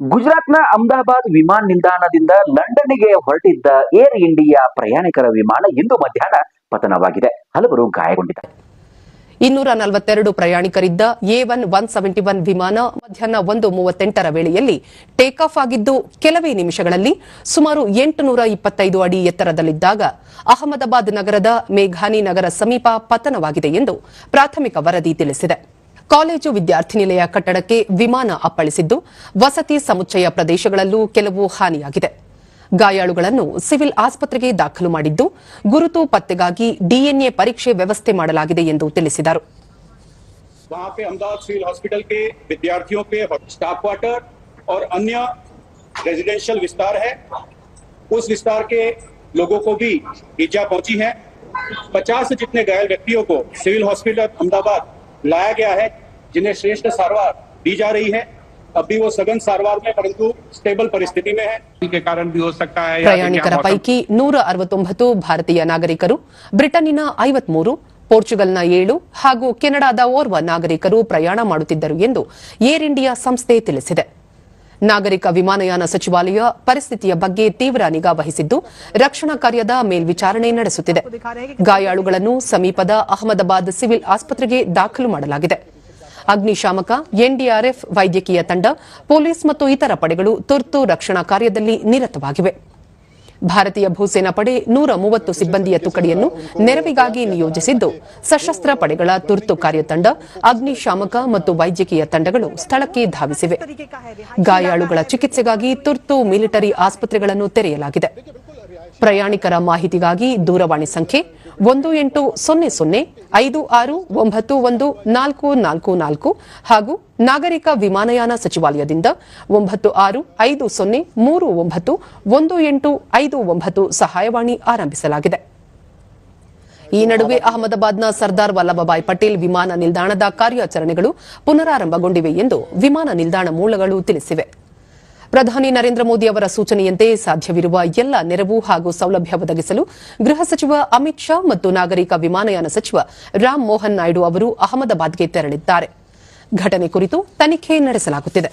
ಗುಜರಾತ್ನ ಅಹಮದಾಬಾದ್ ವಿಮಾನ ನಿಲ್ದಾಣದಿಂದ ಲಂಡನ್ಗೆ ಹೊರಟಿದ್ದ ಏರ್ ಇಂಡಿಯಾ ಪ್ರಯಾಣಿಕರ ವಿಮಾನ ಇಂದು ಮಧ್ಯಾಹ್ನ ಪತನವಾಗಿದೆ. ಹಲವರು ಗಾಯಗೊಂಡಿದ್ದಾರೆ. ಇನ್ನೂರ ನಲವತ್ತೆರಡು ಪ್ರಯಾಣಿಕರಿದ್ದ A one one seventy one ವಿಮಾನ ಮಧ್ಯಾಹ್ನ ಒಂದು ಮೂವತ್ತೆಂಟರ ವೇಳೆಯಲ್ಲಿ ಟೇಕ್ ಆಫ್ ಆಗಿದ್ದು ಕೆಲವೇ ನಿಮಿಷಗಳಲ್ಲಿ ಸುಮಾರು ಎಂಟುನೂರ ಇಪ್ಪತ್ತೈದು ಅಡಿ ಎತ್ತರದಲ್ಲಿದ್ದಾಗ ಅಹಮದಾಬಾದ್ ನಗರದ ಮೇಘಾನಿ ನಗರ ಸಮೀಪ ಪತನವಾಗಿದೆ ಎಂದು ಪ್ರಾಥಮಿಕ ವರದಿ ತಿಳಿಸಿದೆ. ಕಾಲೇಜು ವಿದ್ಯಾರ್ಥಿ ನಿಲಯ ಕಟ್ಟಡಕ್ಕೆ ವಿಮಾನ ಅಪ್ಪಳಿಸಿದ್ದು ವಸತಿ ಸಮುಚ್ಚಯ ಪ್ರದೇಶಗಳಲ್ಲೂ ಕೆಲವು ಹಾನಿಯಾಗಿದೆ ಗಾಯಾಳುಗಳನ್ನು ಸಿವಿಲ್ ಆಸ್ಪತ್ರೆಗೆ ದಾಖಲು ಮಾಡಿದ್ದು ಗುರುತು ಪತ್ತೆಗಾಗಿ ಡಿಎನ್ಎ ಪರೀಕ್ಷೆ ವ್ಯವಸ್ಥೆ ಮಾಡಲಾಗಿದೆ ಎಂದು ತಿಳಿಸಿದರು वहां पे अहमदाबाद सिविल हॉस्पिटल के विद्यार्थियों के स्टाफ क्वार्टर और अन्य रेजिडेंशियल विस्तार है उस विस्तार के लोगों को भी ईजा पहुंची है 50 जितने घायल व्यक्तियों को सिविल हॉस्पिटल अहमदाबाद लाया गया है जिन्हें श्रेष्ठ सारवार दी जा रही है अभी वो सघन सारवार में परंतु स्टेबल परिस्थिति में है के कारण भी हो सकता है या फिर ಪ್ರಯಾಣಿಕರ क्या मौसम- ಪೈಕಿ ನೂರ ಅರವತ್ತೊಂಬತ್ತು ಭಾರತೀಯ ನಾಗರಿಕರು ಬ್ರಿಟನ್ನಿನ ಐವತ್ಮೂರು ಪೋರ್ಚುಗಲ್ನ ಏಳು ಹಾಗೂ ಕೆನಡಾದ ಓರ್ವ ನಾಗರಿಕರು ಪ್ರಯಾಣ ಮಾಡುತ್ತಿದ್ದರು ಎಂದು ಏರ್ ಇಂಡಿಯಾ ಸಂಸ್ಥೆ ತಿಳಿಸಿದೆ ನಾಗರಿಕ ವಿಮಾನಯಾನ ಸಚಿವಾಲಯ ಪರಿಸ್ಥಿತಿಯ ಬಗ್ಗೆ ತೀವ್ರ ನಿಗಾ ವಹಿಸಿದ್ದು, ರಕ್ಷಣಾ ಕಾರ್ಯದ ಮೇಲ್ವಿಚಾರಣೆ ನಡೆಸುತ್ತಿದೆ. ಗಾಯಾಳುಗಳನ್ನು ಸಮೀಪದ ಅಹಮದಾಬಾದ್ ಸಿವಿಲ್ ಆಸ್ಪತ್ರೆಗೆ ದಾಖಲು ಮಾಡಲಾಗಿದೆ. ಅಗ್ನಿಶಾಮಕ, ಎನ್ಡಿಆರ್ಎಫ್ ವೈದ್ಯಕೀಯ ತಂಡ, ಪೊಲೀಸ್ ಮತ್ತು ಇತರ ಪಡೆಗಳು ತುರ್ತು ರಕ್ಷಣಾ ಕಾರ್ಯದಲ್ಲಿ ನಿರತವಾಗಿವೆ. ಭಾರತೀಯ ಭೂಸೇನಾ ಪಡೆ ನೂರ ಮೂವತ್ತು ಸಿಬ್ಬಂದಿಯ ತುಕಡಿಯನ್ನು ನೆರವಿಗಾಗಿ ನಿಯೋಜಿಸಿದ್ದು, ಸಶಸ್ತ್ರ ಪಡೆಗಳ ತುರ್ತು ಕಾರ್ಯತಂಡ, ಅಗ್ನಿಶಾಮಕ ಮತ್ತು ವೈದ್ಯಕೀಯ ತಂಡಗಳು ಸ್ಥಳಕ್ಕೆ ಧಾವಿಸಿವೆ. ಗಾಯಾಳುಗಳ ಚಿಕಿತ್ಸೆಗಾಗಿ ತುರ್ತು ಮಿಲಿಟರಿ ಆಸ್ಪತ್ರೆಗಳನ್ನು ತೆರೆಯಲಾಗಿದೆ. ಪ್ರಯಾಣಿಕರ ಮಾಹಿತಿಗಾಗಿ ದೂರವಾಣಿ ಸಂಖ್ಯೆ ಒಂದು ಎಂಟು ಸೊನ್ನೆ ಸೊನ್ನೆ ಐದು ಆರು ಒಂಬತ್ತು ಒಂದು ನಾಲ್ಕು ನಾಲ್ಕು ನಾಲ್ಕು ಹಾಗೂ ನಾಗರಿಕ ವಿಮಾನಯಾನ ಸಚಿವಾಲಯದಿಂದ ಒಂಬತ್ತು ಆರು ಐದು ಸೊನ್ನೆ ಮೂರು ಒಂಬತ್ತು ಒಂದು ಎಂಟು ಐದು ಒಂಬತ್ತು ಸಹಾಯವಾಣಿ ಆರಂಭಿಸಲಾಗಿದೆ. ಈ ನಡುವೆ ಅಹಮದಾಬಾದ್ನ ಸರ್ದಾರ್ ವಲ್ಲಭಭಾಯ್ ಪಟೇಲ್ ವಿಮಾನ ನಿಲ್ದಾಣದ ಕಾರ್ಯಾಚರಣೆಗಳು ಪುನರಾರಂಭಗೊಂಡಿವೆ ಎಂದು ವಿಮಾನ ನಿಲ್ದಾಣ ಮೂಲಗಳು ತಿಳಿಸಿವೆ. ಪ್ರಧಾನಿ ನರೇಂದ್ರ ಮೋದಿ ಅವರ ಸೂಚನೆಯಂತೆ ಸಾಧ್ಯವಿರುವ ಎಲ್ಲ ನೆರವು ಹಾಗೂ ಸೌಲಭ್ಯ ಒದಗಿಸಲು ಗೃಹ ಸಚಿವ ಅಮಿತ್ ಶಾ ಮತ್ತು ನಾಗರಿಕ ವಿಮಾನಯಾನ ಸಚಿವ ರಾಮ್ ಮೋಹನ್ ನಾಯ್ಡು ಅವರು ಅಹಮದಾಬಾದ್ಗೆ ತೆರಳಿದ್ದಾರೆ. ಘಟನೆ ಕುರಿತು ತನಿಖೆ ನಡೆಸಲಾಗುತ್ತಿದೆ.